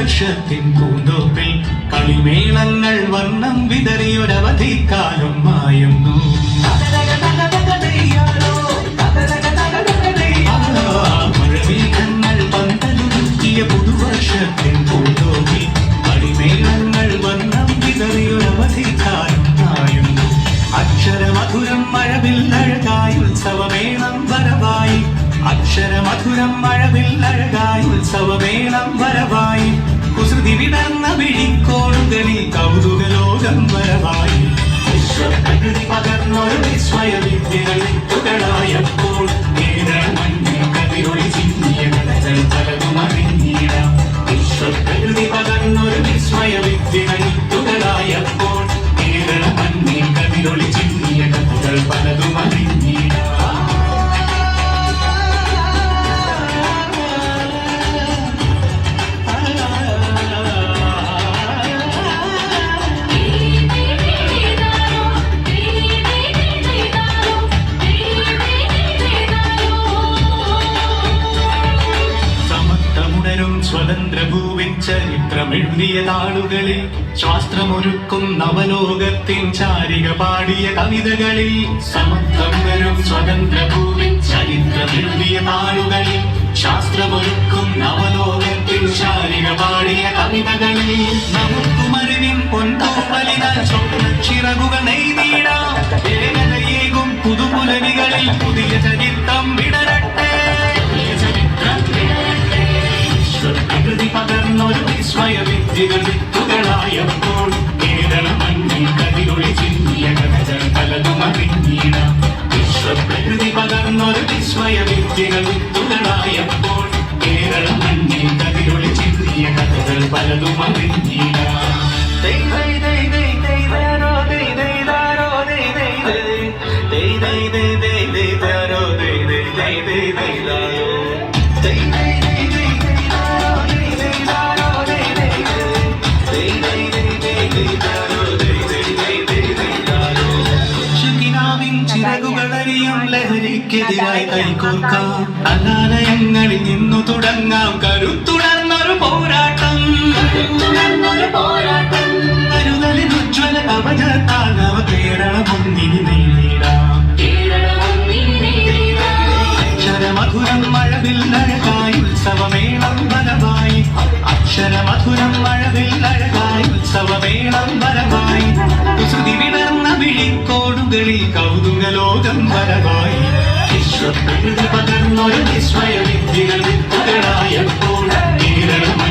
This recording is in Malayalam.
പുതുവർഷത്തിൻ പൂന്തോപ്പിൽ കളിമേളങ്ങൾ വർണം വിതറിയൊരവധിക്കാലം മായുന്നു. മഴമേഘങ്ങൾ പന്തലുരുക്കിയ മായുന്നു. അക്ഷരമധുരം മഴവില്ലഴകായി ഉത്സവമേളം വരവായി. അക്ഷരമധുരം മഴവിൽ ഉത്സവമേളം വരവായി വിശ്വപ്രകൃതി പകർന്നൊരു വിസ്മയ വിദ്യകളിൽ തുകളായപ്പോൾ സ്വതന്ത്രഭൂവിൻ ചരിത്രമെഴുതിയതാളുകളിൽ ശാസ്ത്രമൊരുക്കും നവലോകത്തിൻ ചാരിക പാടിയ കവിതകളിൽ സമത്വം സ്വതന്ത്രഭൂവിൻ ചരിത്രമെഴുതിയതാളുകളിൽ ശാസ്ത്രമൊരുക്കും നവലോകത്തിൻ ശാരിക പാടിയ കവിതകളിൽ നമുക്കും അറിവിൻ പൊൻതൂവലിനാൽ സ്വപ്നച്ചിറകുകൾ നെയ്തിടാം വേഗതയേകും പുതുപുലവികളിൽ പുതിയ ചരിത്രം വിടരട്ടെ വിശ്വപ്രകൃതി പകർന്നൊരു വിസ്മയ വിദ്യകൾ വിത്തുകളായപ്പോൾ കേരള മണ്ണിൽ കതിരൊളി ചിന്തിയ കഥകൾ പലതും അറിഞ്ഞിടാം വിശ്വപ്രകൃതി പകർന്നൊരു വിസ്മയ വിദ്യകൾ വിത്തുകളായപ്പോൾ കേരള മണ്ണിൽ കതിരൊളി ചിന്തിയ കഥകൾ പലതും അറിഞ്ഞിടാം ദൈ ദൈ ദൈ ദൈ തിന്മയ്ക്കെതിരായി കൈകോർക്കാം അനാലയങ്ങളിൽ നിന്നു തുടങ്ങാം. കരുത്തുടർന്നൊരു പോരാട്ടം. കരുതലിന് ഉജ്ജ്വല കവചത്താൽ അവ കേരളം ഒന്നിനി നേടാം അക്ഷരമധുരം മഴവിൽ നഴകായി ഉത്സവമേളം ബലമായി അക്ഷരമധുരം മഴവിൽ നഴകായി ഉത്സവമേളം ബലമായി ശ്രുതി വിടർന്ന വിഴിക്കോടുകളിൽ കൗതുക ലോകം വരവാ പ്രകൃതി പകർന്നൊരു വിസ്മയ വിദ്യകൾ വിത്തകളായപ്പോൾ കേരളം